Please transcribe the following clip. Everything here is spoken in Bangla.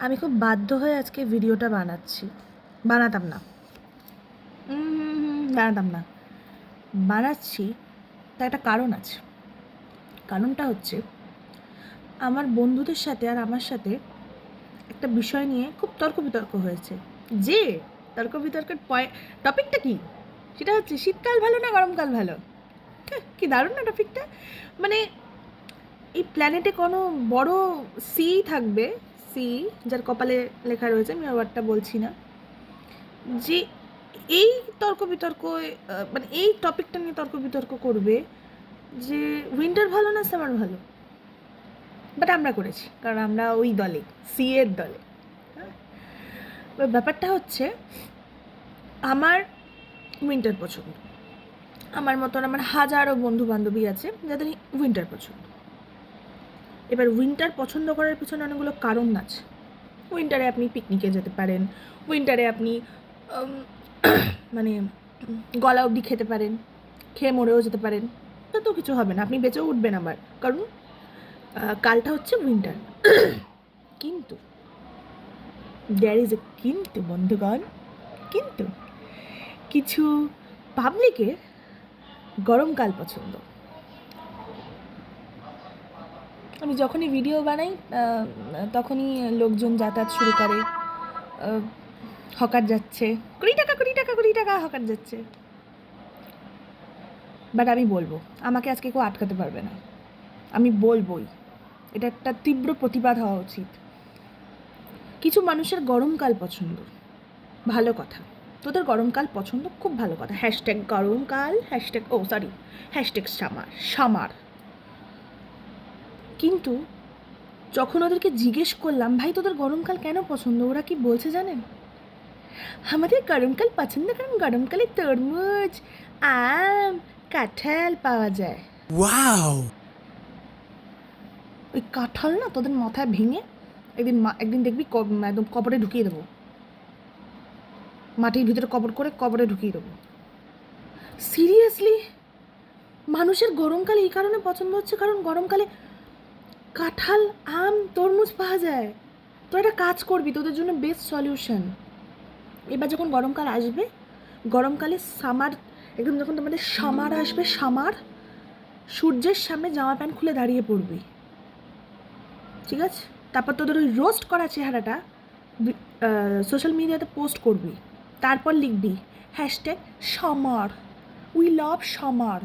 আমি খুব বাধ্য হয়ে আজকে ভিডিওটা বানাচ্ছি। বানাতাম না। বানাতাম না। বানাচ্ছি তার একটা কারণ আছে। কারণটা হচ্ছে আমার বন্ধুদের সাথে আর আমার সাথে একটা বিষয় নিয়ে খুব তর্ক বিতর্ক হয়েছে। যে তর্ক বিতর্কের পয় টপিকটা কি? সেটা হচ্ছে শীতকাল ভালো না গরমকাল ভালো? হ্যাঁ, কি দারুণ না টপিকটা? মানে এই প্ল্যানেটে কোনো বড় সি থাকবে সি যার কপালে লেখা রয়েছে, আমি ওয়ার্ডটা বলছি না। যে এই তর্ক বিতর্ক মানে এই টপিকটা নিয়ে তর্ক বিতর্ক করবে যে উইন্টার ভালো না সামার ভালো? বাট আমরা করেছি, কারণ আমরা ওই দলে সি এর দলে। হ্যাঁ? ব্যাপারটা হচ্ছে, আমার উইন্টার পছন্দ। আমার মতন আমার হাজারো বন্ধু বান্ধবী আছে যাদের উইন্টার পছন্দ। এবার উইন্টার পছন্দ করার পিছনে অনেকগুলো কারণ আছে। উইন্টারে আপনি পিকনিকে যেতে পারেন উইন্টারে আপনি মানে গলা অবধি খেতে পারেন, খেয়ে মরেও যেতে পারেন, তো কিছু হবে না, আপনি বেঁচেও উঠবেন আবার। কারণ কালটা হচ্ছে উইন্টার কিন্তু দ্যার ইজ এ কিন্তু, বন্ধুগণ, কিন্তু, কিছু পাবলিকের গরমকাল পছন্দ। আমি যখনই ভিডিও বানাই তখনই লোকজন যাতায়াত শুরু করে। হকার যাচ্ছে। কুড়ি টাকা কুড়ি টাকা কুড়ি টাকা হকার যাচ্ছে। বাট আমি বলব, আমাকে আজকে কেউ আটকাতে পারবে না। আমি বলবোই, এটা একটা তীব্র প্রতিবাদ হওয়া উচিত। কিছু মানুষের গরমকাল পছন্দ। ভালো কথা। তোদের গরমকাল পছন্দ? খুব ভালো কথা। হ্যাশট্যাগ গরমকাল হ্যাশট্যাগ ও সরি হ্যাশট্যাগ সামার সামার। কিন্তু যখন ওদেরকে জিজ্ঞেস করলাম ভাই তোদের গরমকাল কেন পছন্দ? ওরা কি বলছে জানেন? আমাদের গরমকাল পছন্দ কারণ গরমকালে তরমুজ আম কাঁঠাল পাওয়া যায়! ওই কাঁঠাল না তোদের মাথায় ভেঙে একদিন একদিন দেখবি একদম কবরে ঢুকিয়ে দেবো। মাটির ভিতরে কবর করে কবরে ঢুকিয়ে দেবো। সিরিয়াসলি? মানুষের গরমকালে এই কারণে পছন্দ হচ্ছে কারণ গরমকালে কাঁঠাল, আম, তরমুজ পাওয়া যায়। তো একটা কাজ করবি, তোদের জন্য বেস্ট সলিউশন এবার যখন গরমকাল আসবে, গরমকালে সামার একদম যখন তোমাদের সামার আসবে সামার সূর্যের সামনে জামা প্যান্ট খুলে দাঁড়িয়ে পড়বি। ঠিক আছে? তারপর তোদের ওই রোস্ট করা চেহারাটা সোশ্যাল মিডিয়াতে পোস্ট করবি। তারপর লিখবি hashtag summer we love summer